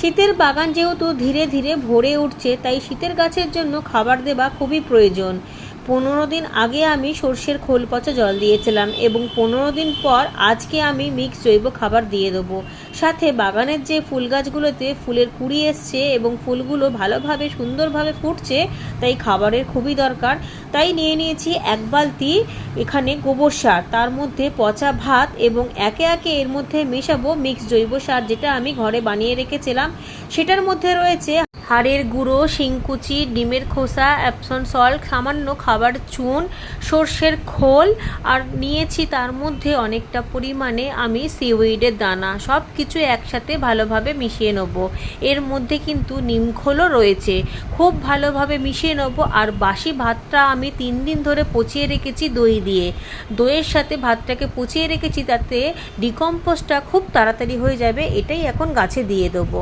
শীতের বাগান যেহেতু ধীরে ধীরে ভরে উঠছে, তাই শীতের গাছের জন্য খাবার দেওয়া খুবই প্রয়োজন। পনেরো দিন আগে আমি সর্ষের খোল পচা জল দিয়েছিলাম এবং পনেরো দিন পর আজকে আমি মিক্স জৈব খাবার দিয়ে দেবো। সাথে বাগানের যে ফুল গাছগুলোতে ফুলের কুড়ি এসছে এবং ফুলগুলো ভালোভাবে, সুন্দরভাবে ফুটছে, তাই খাবারের খুবই দরকার। তাই নিয়ে নিয়েছি এক বালতি এখানে গোবর সার। তার মধ্যে পচা ভাত এবং একে একে এর মধ্যে মেশাবো মিক্স জৈব সার যেটা আমি ঘরে বানিয়ে রেখেছিলাম। সেটার মধ্যে রয়েছে হাড়ের গুঁড়ো, শিংকুচি, ডিমের খোসা অ্যাপসন সল্ট সামান্য খাবার চুন, সর্ষের খোল, আর নিয়েছি তার মধ্যে অনেকটা পরিমাণে আমি সিউইডের দানা। সব কিছু একসাথে ভালোভাবে মিশিয়ে নেব। এর মধ্যে কিন্তু নিমখোলও রয়েছে। খুব ভালোভাবে মিশিয়ে নেব, আর বাসি ভাতটা আমি তিন দিন ধরে পচিয়ে রেখেছি দই দিয়ে। দইয়ের সাথে ভাতটাকে পচিয়ে রেখেছি, তাতে ডিকম্পোস্টটা খুব তাড়াতাড়ি হয়ে যাবে, এটাই এখন গাছে দিয়ে দেবো।